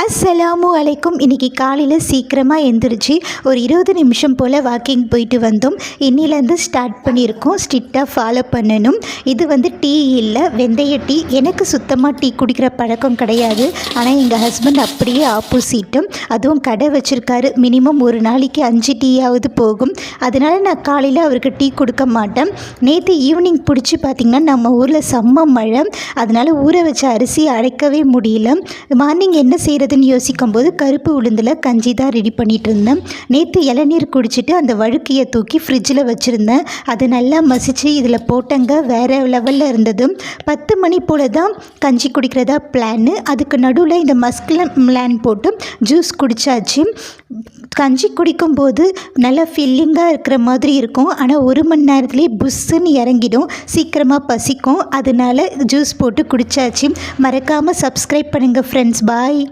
அஸ்ஸலாமு அலைக்கும். இன்றைக்கி காலையில் சீக்கிரமாக எந்திரிச்சு ஒரு இருபது நிமிஷம் போல் வாக்கிங் போயிட்டு வந்தோம். இன்னிலேருந்து ஸ்டார்ட் பண்ணியிருக்கோம். ஸ்ட்ரிக்டாக ஃபாலோ பண்ணணும். இது வந்து டீ இல்லை வெந்தய டீ. எனக்கு சுத்தமாக டீ குடிக்கிற பழக்கம் கிடையாது. ஆனால் எங்கள் ஹஸ்பண்ட் அப்படியே ஆப்போசிட்டும் அதுவும் கடை வச்சுருக்காரு. மினிமம் ஒரு நாளைக்கு அஞ்சு டீயாவது போகும். அதனால் நான் காலையில் அவருக்கு டீ கொடுக்க மாட்டேன். நேற்று ஈவினிங் பிடிச்சி பார்த்திங்கன்னா நம்ம ஊரில் செம்ம மழை. அதனால் ஊற வச்ச அரிசி அடைக்கவே முடியல. மார்னிங் என்ன செய்கிறது பண்ணுறதுன்னு யோசிக்கும்போது கருப்பு உளுந்தில் கஞ்சி தான் ரெடி பண்ணிகிட்டு இருந்தேன் நேற்று இளநீர் குடிச்சிட்டு அந்த வழுக்கையை தூக்கி ஃப்ரிட்ஜில் வச்சுருந்தேன். அதை நல்லா மசித்து இதில் போட்டங்க வேறு லெவலில் இருந்தது. பத்து மணி போல் தான் கஞ்சி குடிக்கிறதா பிளான்னு அதுக்கு நடுவில் இந்த மஸ்கில் மிளான் போட்டு ஜூஸ் குடித்தாச்சு கஞ்சி குடிக்கும்போது நல்லா ஃபில்லிங்காக இருக்கிற மாதிரி இருக்கும். ஆனால் ஒரு மணி நேரத்துலேயே புஷ்ஷுன்னு இறங்கிடும். சீக்கிரமாக பசிக்கும். அதனால ஜூஸ் போட்டு குடித்தாச்சு மறக்காமல் சப்ஸ்கிரைப் பண்ணுங்கள் ஃப்ரெண்ட்ஸ் பாய்